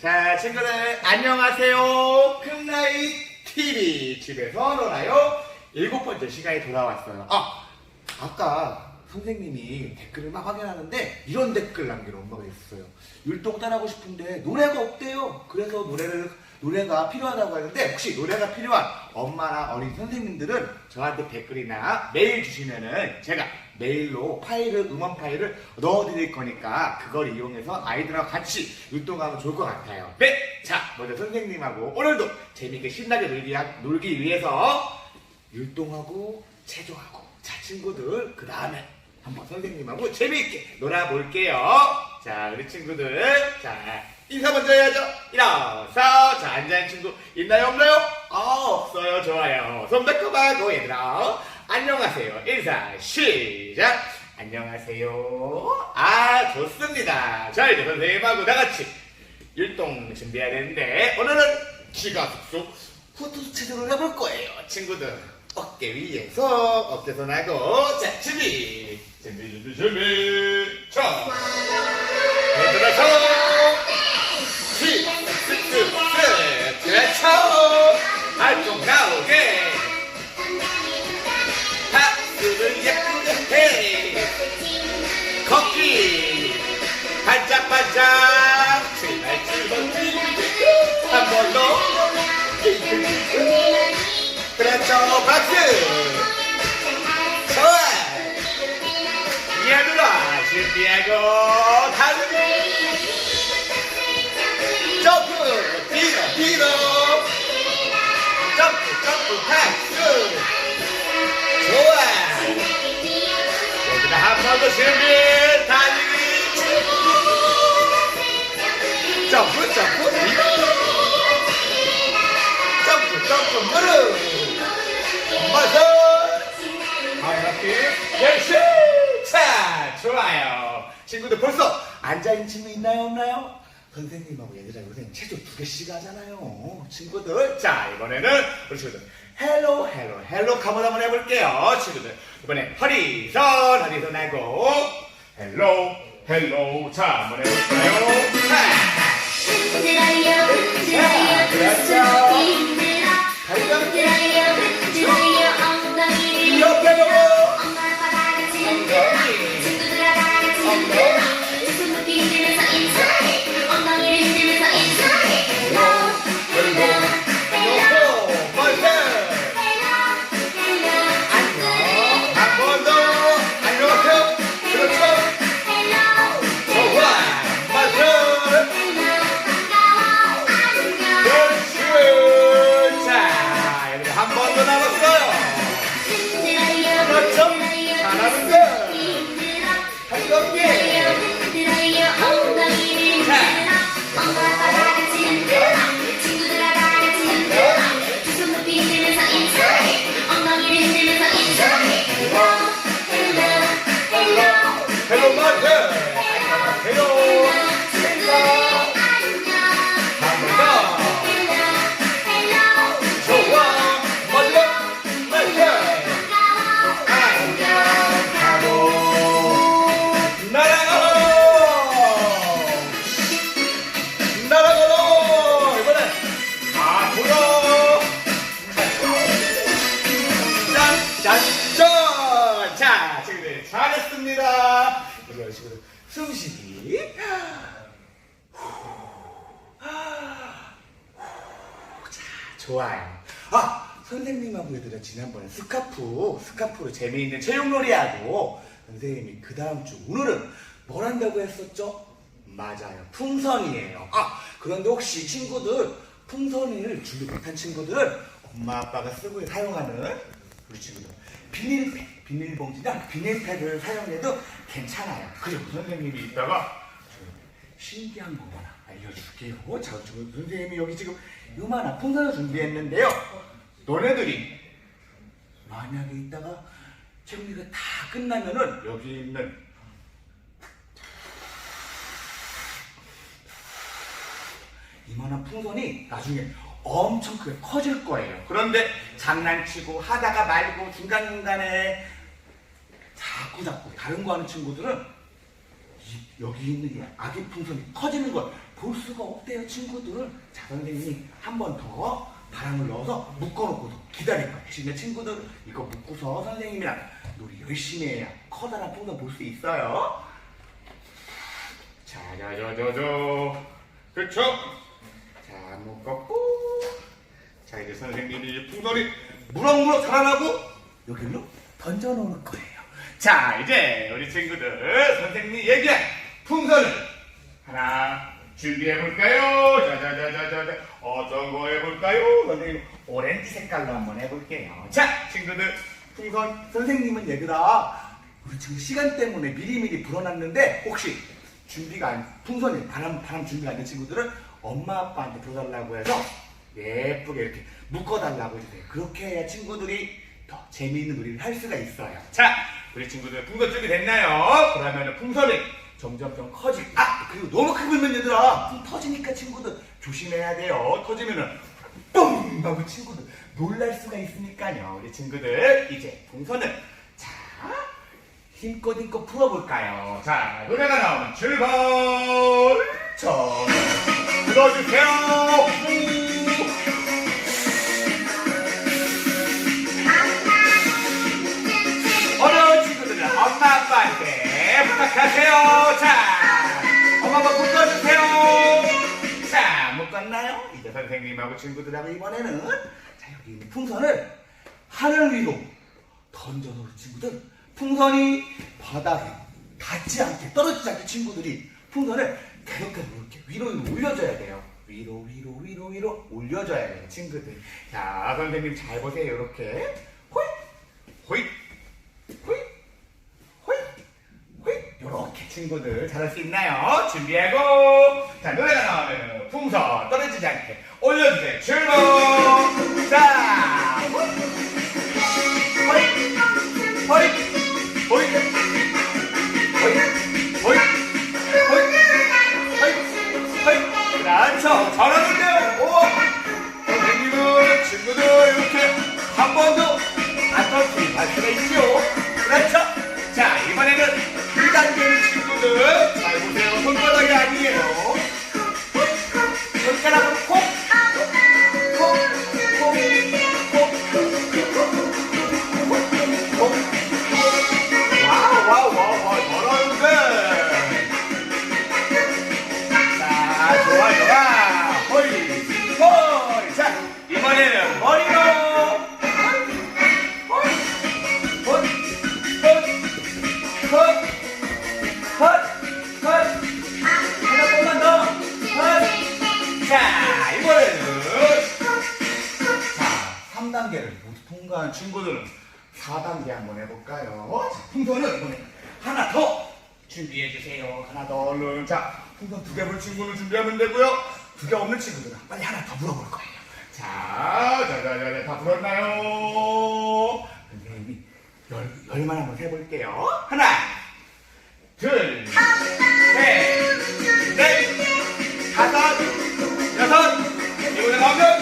자, 친구들, 안녕하세요. 큰나이 TV 집에서 놀아요. 일곱 번째 시간이 돌아왔어요. 아, 아까 선생님이 댓글을 막 확인하는데 이런 댓글 남긴 엄마가 있었어요. 율동 따라하고 싶은데 노래가 없대요. 그래서 노래를 노래가 필요하다고 하는데 혹시 노래가 필요한 엄마나 어린 선생님들은 저한테 댓글이나 메일 주시면은 제가 메일로 파일을 음원 파일을 넣어드릴 거니까 그걸 이용해서 아이들하고 같이 율동하면 좋을 것 같아요. 네, 자 먼저 선생님하고 오늘도 재밌게 신나게 놀기, 하- 놀기 위해서 율동하고 체조하고 자 친구들 그 다음에 한번 선생님하고 재미있게 놀아볼게요. 자 우리 친구들. 자 인사 먼저 해야죠. 일어서. 자 앉아있는 친구 있나요? 없나요? 어 없어요. 좋아요. 손배꼽하고 얘들아 안녕하세요. 인사 시작. 안녕하세요. 아 좋습니다. 자 이제 선생님하고 나같이 율동 준비해야 되는데 오늘은 쑥쑥 후투 체조를 해볼 거예요. 친구들 어깨 위에서 어깨선 하고 자 준비. 준비 준비 준비. 자. 얘들아서 그렇죠 박수! 좋아 얘들아 준비하고 달리기 점프 뒤로 뒤로. 점프 점프 박수. 좋아 얘들아 한 번 더 준비 달리기. 점프 점프 친구들 벌써 앉아있는 친구 있나요 없나요? 선생님하고 얘들아 요새 체조 두 개씩 하잖아요. 친구들. 자 이번에는 우리 친구들. 헬로 헬로 헬로 카본 한번 해볼게요 친구들. 이번에 허리선 허리선 하고. 헬로 헬로 자 한번 해볼까요? 자. 흔들어요 흔들어요. 그렇죠. 가슴이 흔들어. 다리가 흔들어요 흔들어요. 엉덩이를 이렇게 흔들어 하고 다 같이 흔들어 같 얘들아 지난번에 스카프 스카프로 재미있는 체육놀이하고 선생님이 그 다음 주 오늘은 뭘 한다고 했었죠? 맞아요 풍선이에요 아 그런데 혹시 친구들 풍선을 준비 못한 친구들은 엄마 아빠가 쓰고 사용하는 우리 친구들 비닐팩 비닐봉지나 비닐팩을 사용해도 괜찮아요 그리고 선생님이 이따가 신기한 거 하나 알려줄게요. 자, 지금 선생님이 여기 지금 요만한 풍선을 준비했는데요. 너네들이 만약에 이따가 정리가 다 끝나면은 여기 있는 이만한 풍선이 나중에 엄청 크게 커질 거예요. 그런데 장난치고 하다가 말고 중간중간에 자꾸 자꾸 다른 거 하는 친구들은 이- 여기 있는 이 아기 풍선이 커지는 걸 볼 수가 없대요, 친구들. 자, 선생님이 한 번 더 바람을 넣어서 묶어놓고서 기다릴 거예요. 대신에 친구들 이거 묶고서 선생님이랑 놀이 열심히 해야 커다란 풍선 볼 수 있어요. 자, 자, 자, 자, 자. 자, 묶었고. 자, 이제 선생님이 풍선이 무럭무럭 자라나고 여기로 던져놓을 거예요. 자, 이제 우리 친구들 선생님이 얘기한 풍선을 준비해 볼까요? 자자자자자 어떤 거 해볼까요? 선생님 오렌지 색깔로 한번 해볼게요. 자, 친구들 풍선 선생님은 얘들아 우리 지금 시간 때문에 미리미리 불어놨는데 혹시 준비가 안 풍선이 바람 바람 준비가 안 된 친구들은 엄마 아빠한테 불어달라고 해서 예쁘게 이렇게 묶어달라고 해주세요. 그렇게 해야 친구들이 더 재미있는 놀이를 할 수가 있어요. 자, 우리 친구들 풍선 준비 됐나요? 그러면 풍선이 점점점 커지고 아 그리고 너무 크게 불면 얘들아 풍 터지니까 친구들 조심해야 돼요. 터지면은 뻥 하고 친구들 놀랄 수가 있으니까요. 우리 친구들 이제 풍선을 자 힘껏 힘껏 풀어볼까요? 자 노래가 나오면 출발 자 들어주세요. 부탁하세요. 자, 엄마 아빠 묶어주세요. 자, 묶었나요? 이제 선생님하고 친구들하고 이번에는 자 여기 있는 풍선을 하늘 위로 우리 친구들 풍선이 바닥에 닿지 않게 떨어지지 않게 친구들이 풍선을 계속해서 이렇게 위로 위로 올려줘야 돼요. 위로 위로 위로 위로 올려줘야 돼요, 친구들. 자, 선생님 잘 보세요, 이렇게. 호잇 호잇 호잇 호잇 요렇게 친구들 잘할 수 있나요? 준비하고! 자 노래가 나오면 풍선 떨어지지 않게 올려주세요. 출발! 자! 호잇 호잇 호잇 호잇 호잇 호잇 호잇 그렇죠. 잘하는데요 오! 선생님은 친구들 이렇게 한 번도 안 터뜨릴 수가 있죠. 그렇죠 친구는 준비하면 되고요. 두개 없는 친구들은 빨리 하나 더 불어볼 거예요. 자, 자, 자, 자, 다 불었나요? 선생님이 열, 열만 한번 해볼게요. 하나, 둘, 셋, 넷, 다섯, 여섯, 이번에 나오면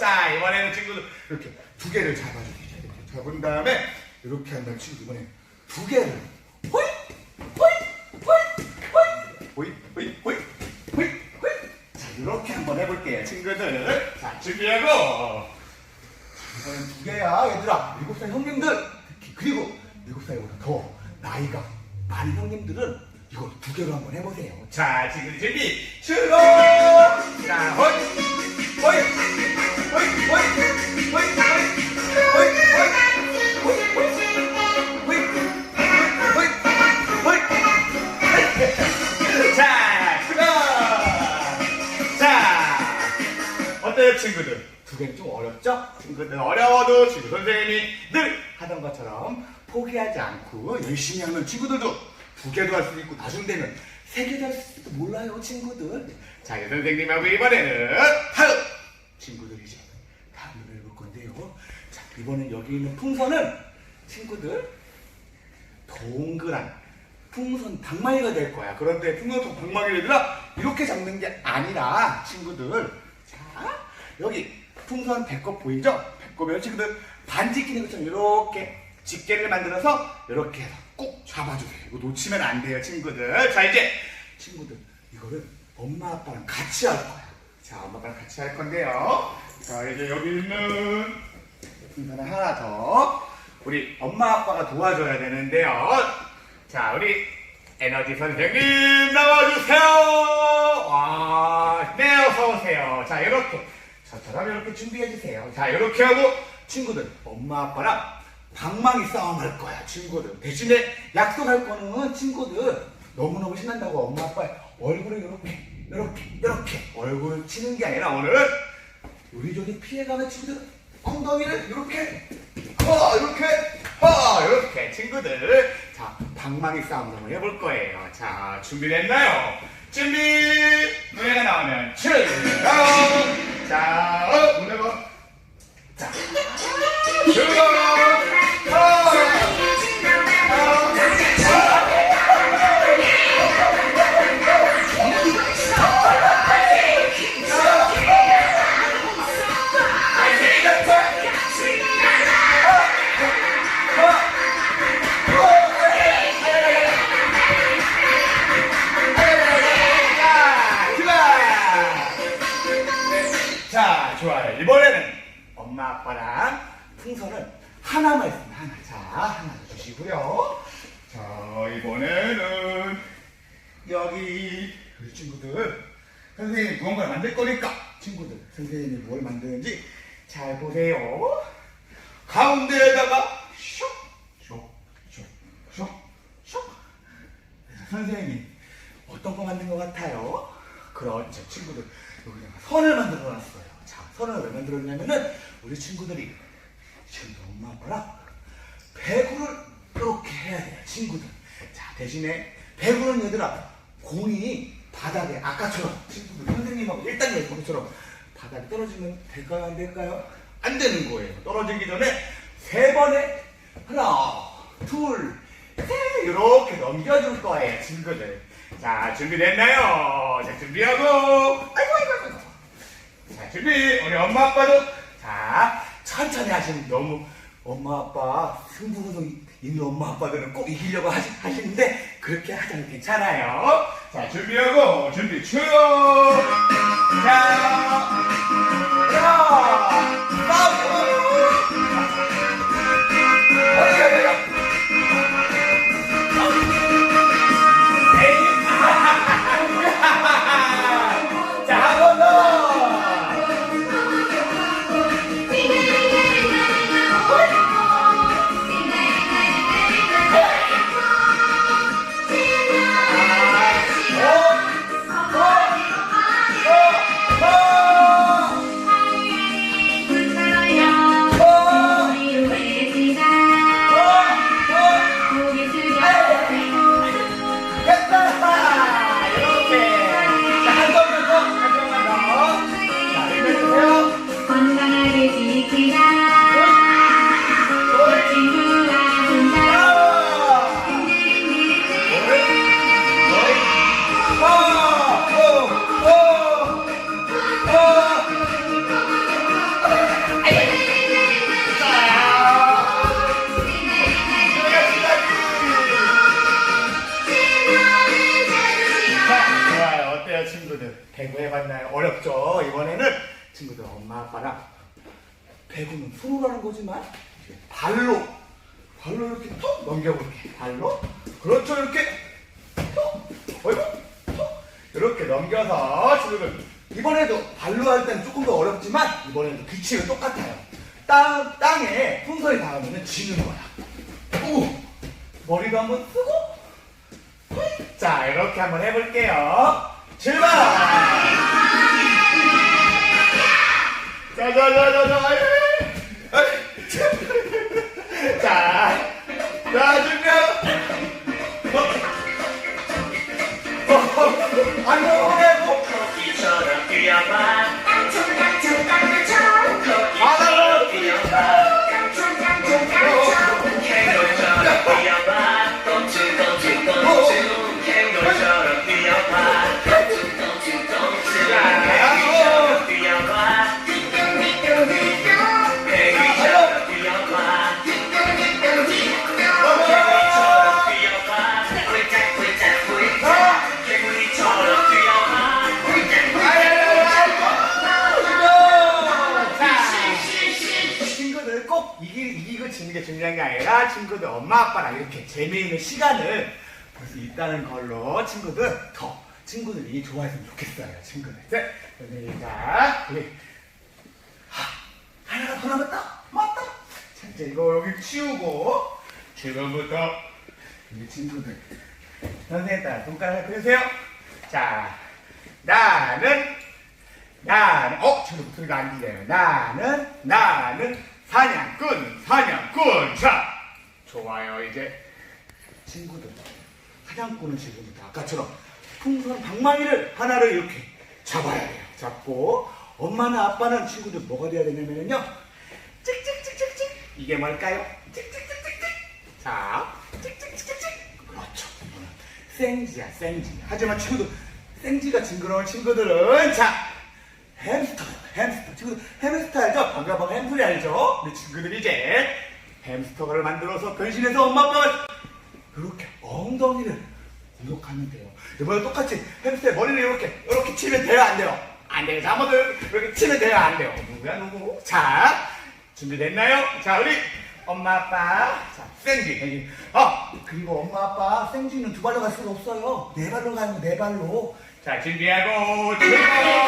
자 이번에는 친구들 이렇게 두 개를 잡아주세요 이렇게 잡은 다음에 이렇게 한다면 친구 이번에 두 개를 호이 호이 호이 호이 호이 호이 호이 호이. 자 이렇게 한번 해볼게요 친구들. 자 준비하고. 이번엔 두 개야 얘들아. 일곱 살 형님들. 특히 그리고 일곱 살보다 더 나이가 많은 형님들은 이거 두 개로 한번 해보세요. 자 지금 준비 출발! 자 호이 호이 호이 호이 친구들? 두 개는 좀 어렵죠? 친구들 어려워도 친구 선생님이 늘 하던 것처럼 포기하지 않고 열심히 하면 친구들도 두 개도 할 수 있고 나중 되면 세 개도 할 수도 몰라요 친구들 자 이제 선생님하고 이번에는 다음 친구들 이제 다음 노래 해볼 건데요 자 이번엔 여기 있는 풍선은 친구들 동그란 풍선 방망이가 될 거야. 그런데 풍선 방망이를 얘들아 이렇게 잡는 게 아니라 친구들 자 여기 풍선 배꼽 보이죠? 배꼽에 친구들 반지 끼는 것처럼 이렇게 집게를 만들어서 이렇게 꼭 잡아주세요. 이거 놓치면 안 돼요, 친구들. 자, 이제 친구들 이거를 엄마 아빠랑 같이 할 거야. 자, 엄마 아빠랑 같이 할 건데요. 자, 이제 여기 있는 풍선을 하나 더 우리 엄마 아빠가 도와줘야 되는데요. 자, 우리 에너지 선생님 나와주세요. 와, 네 어서 오세요. 자, 이렇게 저처럼 이렇게 준비해 주세요. 자, 이렇게 하고 친구들 엄마 아빠랑 방망이 싸움 할 거야, 친구들. 대신에 약속할 거는 친구들 너무너무 신난다고 엄마 아빠 얼굴을 이렇게 이렇게 이렇게 얼굴을 치는 게 아니라 오늘은 요리조리 피해가는 친구들 엉덩이를 이렇게 허 이렇게 허 이렇게 친구들 자 방망이 싸움 한번 해볼 거예요 자 준비됐나요? 준비! 노래가 나오면 출발! 자 어, 노래 봐 자. 출발 선생님이 어떤 거 만든 것 같아요? 그렇죠, 친구들. 여기다가 선을 만들어 놨어요. 자, 선을 왜 만들었냐면은 우리 친구들이 지금 엄마 아빠랑 배구를 이렇게 해야 돼요, 친구들. 자, 대신에 배구는 얘들아, 공이 바닥에 아까처럼 친구들 선생님하고 1단 연습처럼 바닥에 떨어지면 될까요, 안 될까요? 안 되는 거예요. 떨어지기 전에 세 번에 하나, 둘, 셋 이렇게 넘겨줄 거예요, 친구들. 자, 준비됐나요? 자, 준비하고 아이고 아이고 아이고. 자, 준비. 우리 엄마 아빠도 자, 천천히 하시면 너무 엄마 아빠 승부구동 있는 엄마 아빠들은 꼭 이기려고 하시, 하시는데 그렇게 하자면 괜찮아요. 자, 준비하고 준비 출발. 자, 자, 싸우 친구들? 배구 해봤나요? 어렵죠? 이번에는 친구들 엄마 아빠랑 배구는 하는 거지만 발로 발로 이렇게 톡 넘겨볼게. 발로. 그렇죠, 이렇게 톡. 어이구, 톡. 이렇게 넘겨서 친구들 이번에도 발로 할 때는 조금 더 어렵지만 이번에도 규칙은 똑같아요. 땅 땅에 풍선이 닿으면 지는 거야. 오, 머리도 한번 쓰고 자, 이렇게 한번 해볼게요. 출발! 자, 자, 자, 자, 자, 아이, 아이, 자, 자, 준비하고. 어, 어, 안 넘어가고. 친구들 엄마 아빠랑 이렇게 재미있는 시간을 볼 수 있다는 걸로 친구들 더 친구들이 좋아했으면 좋겠어요 친구들 자 선생님 자 우리 하, 하나가 더 남았다. 맞다. 자 이제 이거 여기 치우고 지금부터 우리 친구들 선생님 따라 손가락을 그리세요. 자 나는 나는 어 지금 목소리가 안 들려요. 나는 나는 사냥꾼 사냥꾼. 자 좋아요. 이제 친구들 사냥꾼은 지금부터 아까처럼 풍선 방망이를 하나를 이렇게 잡아야 돼요. 잡고 엄마는 아빠는 친구들 뭐가 돼야 되냐면요. 찍찍찍찍찍. 이게 뭘까요? 찍찍찍찍찍. 자 찍찍찍찍찍. 그렇죠. 이거는 생지야 생지. 하지만 친구들 생지가 징그러운 친구들은 자 햄스터 햄스터. 친구들 햄스터 알죠? 방가방 햄플이 알죠? 우리 친구들이 이제 햄스터를 만들어서 변신해서 엄마 아빠가 이렇게 엉덩이를 공격하면 돼요 이번에 똑같이 햄스터의 머리를 이렇게 이렇게 치면 돼요 안 돼요? 안 돼요 자모들 이렇게 치면 돼요 안 돼요? 누구야 누구? 자 준비됐나요? 자 우리 엄마 아빠 자 생지 어 그리고 엄마 아빠 생지는 두 발로 갈 수가 없어요 네 발로 가는 거네 발로 자 준비하고 출발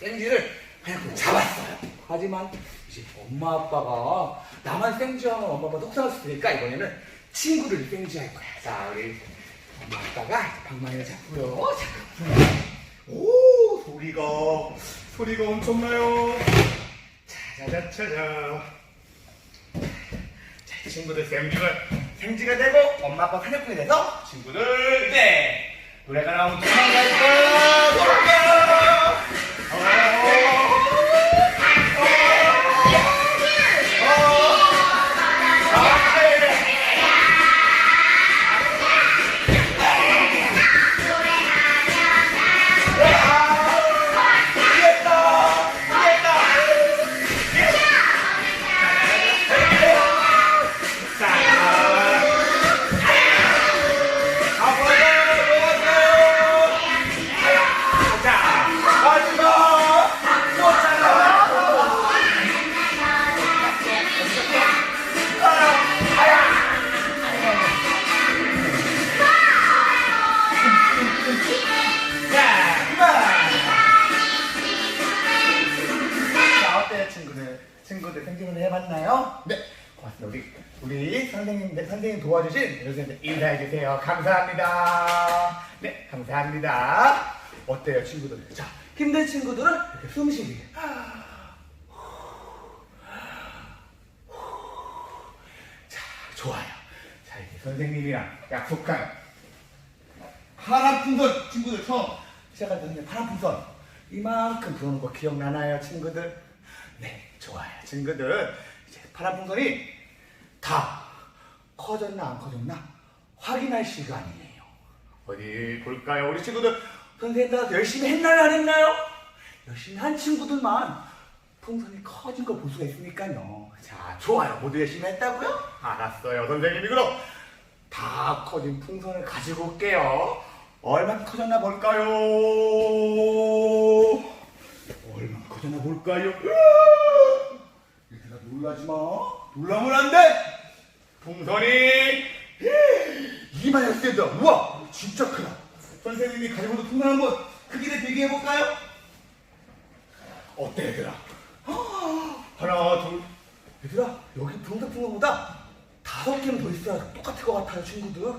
생지를 그냥 잡았어요. 하지만 이제 엄마 아빠가 나만 생지하면 엄마 아빠 속상할 수 있으니까 이번에는 친구를 생지할 거야. 자, 우리 엄마 아빠가 방망이를 잡고요. 자, 오, 소리가, 소리가 엄청나요. 자자자자자. 자, 친구들 생지가 생지가 되고 엄마 아빠 사냥꾼이 돼서 친구들 이제 노래가 나오면 도망갈 거야. 도망가. 도와주신 여러분들 인사해주세요. 감사합니다. 네, 감사합니다. 어때요, 친구들? 자, 힘든 친구들은 이렇게 숨 쉬기. 자, 좋아요. 자, 이제 선생님이랑 약속한 파란 풍선 친구들 처음 시작할 때 파란 풍선 이만큼 부는 거 기억나나요 친구들? 네 좋아요 친구들 이제 파란 풍선이 다 커졌나 안 커졌나 확인할 시간이에요 어디 볼까요 우리 친구들 선생님 따라서 열심히 했나요 안 했나요? 열심히 한 친구들만 풍선이 커진 거 볼 수가 있으니까요 자 좋아요 모두 열심히 했다고요? 알았어요 선생님이 그럼 다 커진 풍선을 가지고 올게요. 얼마나 커졌나 볼까요? 얼마나 커졌나 볼까요? 얘들아 놀라지 마. 놀라면 안 돼. 풍선이 이만했습니다. 우와, 진짜 크다. 선생님이 가지고 온 풍선 한번 크기를 비교해 볼까요? 어때 얘들아? 하나, 둘. 얘들아, 여기 분홍색 풍선보다 다섯 개는 더 있어야 똑같을 것 같아요, 친구들.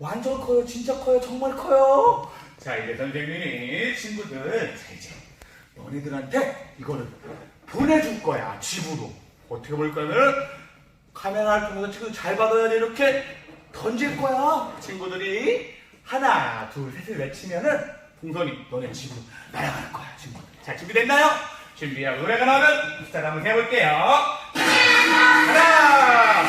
완전 커요, 진짜 커요, 정말 커요. 자, 이제 선생님이 친구들, 자, 이제 너네들한테 이거를 보내줄 거야, 집으로. 어떻게 볼 거냐면, 카메라를 통해서 친구들 잘 받아야 돼, 이렇게 던질 거야, 친구들이. 하나, 둘, 셋을 외치면은 동선이 너네 집으로 날아갈 거야, 친구들. 자, 준비됐나요? 준비하고 노래가 나오면 스타트 한번 해볼게요. 하나,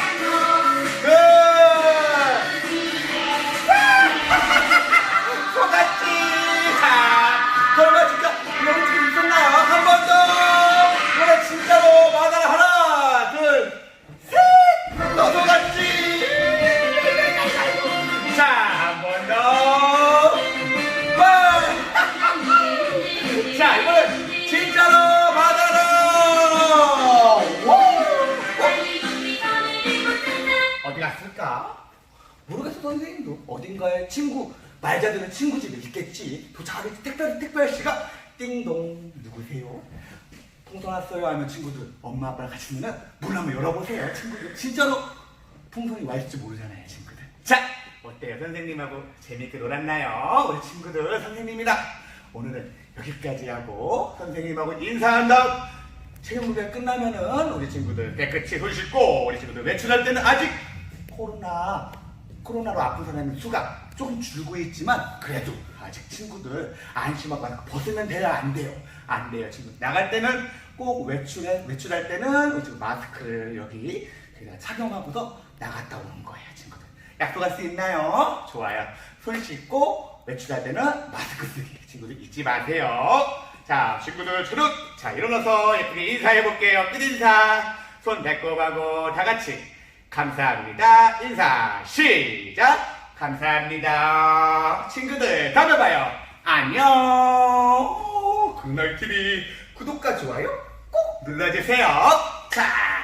말자들은 친구 집에 있겠지. 도착하겠지. 특별 특별 씨가 띵동. 누구세요? 풍선 왔어요? 하면 친구들 엄마 아빠랑 같이 있는 문 한번 열어보세요. 친구들. 진짜로 풍선이 와 있을지 모르잖아요 친구들. 자 어때요 선생님하고? 재밌게 놀았나요? 우리 친구들 선생님이랑. 오늘은 여기까지 하고 선생님하고 인사한 다음 체육 무대가 끝나면은 우리 친구들 깨끗이 손 씻고 우리 친구들 외출할 때는 아직 코로나 코로나로 아픈 사람의 수가 조금 줄고 있지만 그래도 아직 친구들 안심하고 하나 벗으면 돼요. 안 돼요. 안 돼요 친구. 나갈 때는 꼭 외출해 외출할 때는 마스크를 여기 착용하고서 나갔다 오는 거예요 친구들. 약속할 수 있나요? 좋아요. 손 씻고 외출할 때는 마스크 쓰기. 친구들 잊지 마세요. 자 친구들 초록 자 일어나서 예쁘게 인사해 볼게요. 끝 인사. 손 배꼽하고 다 같이 감사합니다. 인사 시작. 감사합니다. 친구들 다음에 봐요. 안녕. 극날TV 구독과 좋아요 꼭 눌러주세요. 자